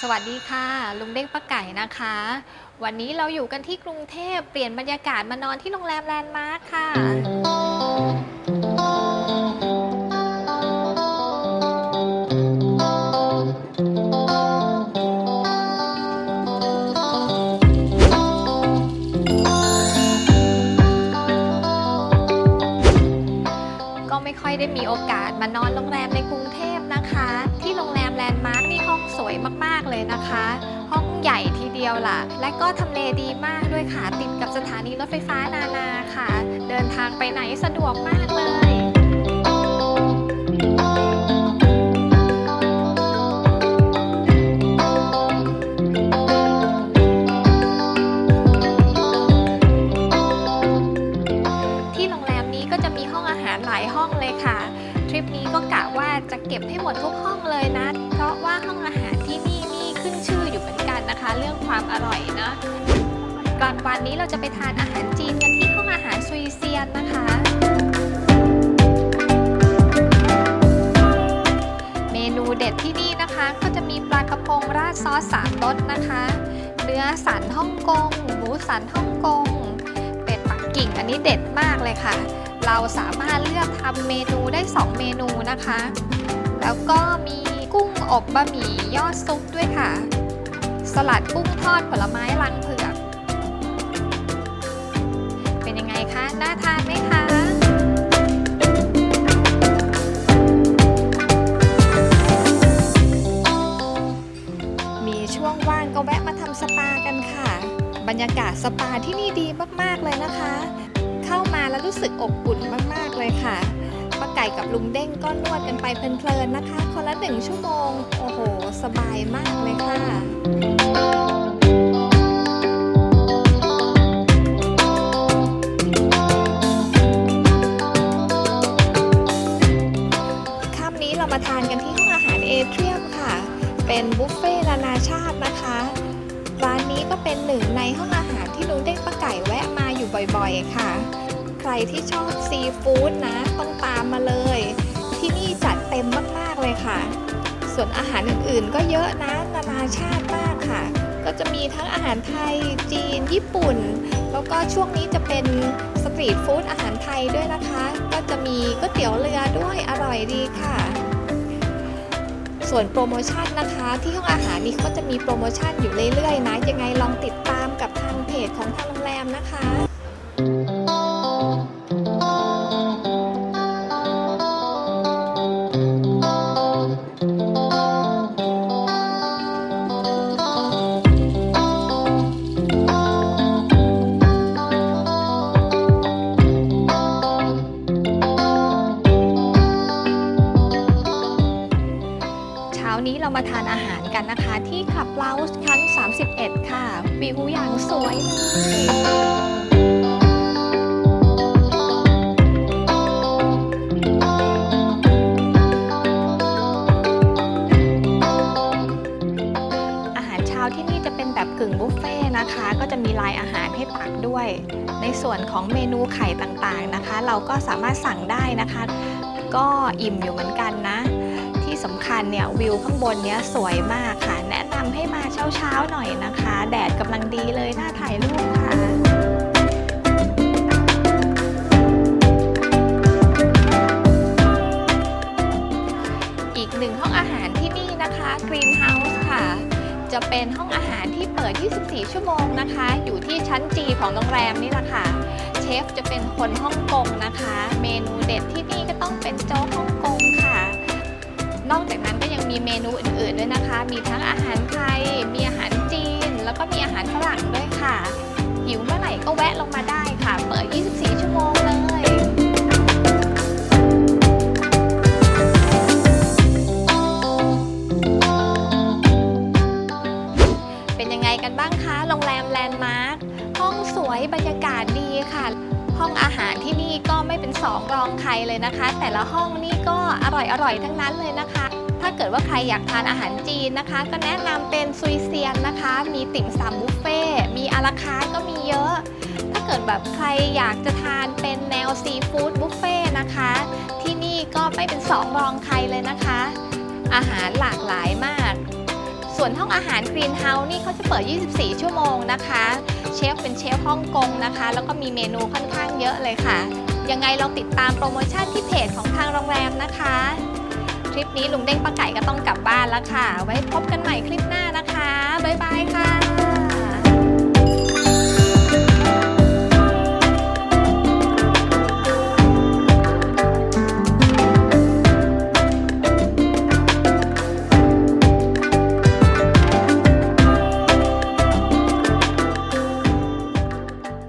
สวัสดีค่ะ ลุงเด้งป้าไก่นะคะ วันนี้เราอยู่กันที่กรุงเทพเปลี่ยนบรรยากาศมานอนที่โรงแรมแลนด์มาร์คค่ะ ก็ไม่ค่อยได้มีโอกาสมานอนโรงแรมในกรุงเทพนะคะ ที่โรงแรมแลนด์มาร์คนี่ วยมากๆเลยนะคะ ห้องใหญ่ทีเดียวล่ะ และก็ทำเลดีมากด้วยค่ะ ติดกับสถานีรถไฟฟ้านานาค่ะ เดินทางไปไหนสะดวกมากเลยที่โรงแรมนี้ก็จะมีห้องอาหารหลายห้องเลยค่ะ ทริปนี้ก็กะว่าจะเก็บให้หมดทุกห้องเลยนะ เพราะว่าห้องอาหาร ที่นี่นี่ขึ้นชื่ออยู่เหมือนกันนะคะ เรื่องความอร่อยนะกลางวันนี้เราจะไปทานอาหารจีนกันที่ห้องอาหารซุยเซียนนะคะ เมนูเด็ดที่นี่นะคะ ก็จะมีปลากระพงราดซอสสามรสนะคะ เนื้อสันฮ่องกง หมูสันฮ่องกง เป็ดปักกิ่งอันนี้เด็ดมากเลยค่ะ เราสามารถเลือกทำเมนูได้ 2 เมนูนะคะ แล้วก็มี กุ้งอบบะหมี่ยอดซุปด้วยค่ะ สลัดกุ้งทอดผลไม้ลังเผือก เป็นยังไงคะ น่าทานไหมคะมีช่วงว่างก็แวะมาทำสปากันค่ะ บรรยากาศสปาที่นี่ดีมากๆเลยนะคะ เข้ามาแล้วรู้สึกอบอุ่นมากๆเลยค่ะ ก่กับลุงเด้งก็นวดกันไปเพลินๆนะคะ คนละหนึ่งชั่วโมง โอ้โห สบายมากเลยค่ะค่ำนี้เรามาทานกันที่ห้องอาหารเอเทียมค่ะ เป็นบุฟเฟ่ต์นานาชาตินะคะ ร้านนี้ก็เป็นหนึ่งในห้องอาหารที่ลุงเด้งป้าไก่แวะมาอยู่บ่อยๆค่ะ ใครที่ชอบซีฟู้ดนะ ต้องตามมาเลย ที่นี่จัดเต็มมาก ๆ เลยค่ะ ส่วนอาหารอื่นๆ ก็เยอะนะนานาชาติมากค่ะ ก็จะมีทั้งอาหารไทยจีน ญี่ปุ่น แล้วก็ช่วงนี้จะเป็นสตรีทฟู้ดอาหารไทยด้วยนะคะ ก็จะมีก๋วยเตี๋ยวเรือด้วยอร่อยดีค่ะส่วนโปรโมชั่นนะคะที่ห้องอาหารนี้ก็จะมีโปรโมชั่นอยู่เรื่อยๆนะ ยังไงลองติดตามกับทางเพจของทางโรงแรมนะคะ เรามาทานอาหารกันนะคะ ที่คลับเ o าชั้น 31 ค่ะ วิวอย่างสวยเลยอาหารเช้าที่นี่จะเป็นแบบกึ่งบุฟเฟ่ต์นะคะก็จะมีลายอาหารให้ตักด้วย ในส่วนของเมนูไข่ต่างๆนะคะ เราก็สามารถสั่งได้นะคะ ก็อิ่มอยู่เหมือนกันนะ ที่สำคัญเนี่ยวิวข้างบนเนี้ยสวยมากค่ะ แนะนำให้มาเช้าๆหน่อยนะคะ แดดกำลังดีเลยน่าถ่ายรูปค่ะอีกหนึ่งห้องอาหารที่นี่นะคะ Green House ค่ะ จะเป็นห้องอาหารที่เปิด 24 ชั่วโมงนะคะ อยู่ที่ชั้น G ของโรงแรมนี่แหละค่ะ เชฟจะเป็นคนฮ่องกงนะคะ เมนูเด็ดที่นี่ก็ต้องเป็นโจ๊กฮ่องกง เมนูอื่นๆด้วยนะคะ มีทั้งอาหารไทย มีอาหารจีน แล้วก็มีอาหารฝรั่งด้วยค่ะ หิวเมื่อไหร่ก็แวะลงมาได้ค่ะ เปิด 24 ชั่วโมงเลยเป็นยังไงกันบ้างคะ โรงแรมแลนด์มาร์ค ห้องสวยบรรยากาศดีค่ะ ห้องอาหารที่นี่ก็ไม่เป็นสองรองใครเลยนะคะ แต่ละห้องนี่ก็อร่อยอร่อยทั้งนั้นเลยนะคะ ดว่าใครอยากทานอาหารจีนนะคะ ก็แนะนำเป็นซุยเซียนนะคะ มีติ่มซำบุฟเฟ่มีอาราคาก็มีเยอะ ถ้าเกิดแบบใครอยากจะทานเป็นแนวซีฟู้ดบุฟเฟ่นะคะ ที่นี่ก็ไม่เป็นสองรองใครเลยนะคะ อาหารหลากหลายมาก ส่วนห้องอาหารกรีนเฮาส์นี่เขาจะเปิด 24 ชั่วโมงนะคะ เชฟเป็นเชฟฮ่องกงนะคะ แล้วก็มีเมนูค่อนข้างเยอะเลยค่ะ ยังไงลองติดตามโปรโมชั่นที่เพจของทางโรงแรมนะคะ คลิปนี้ลุงเด้งป้าไก่ก็ต้องกลับบ้านแล้วค่ะ ไว้พบกันใหม่คลิปหน้านะคะ บ๊ายบายค่ะ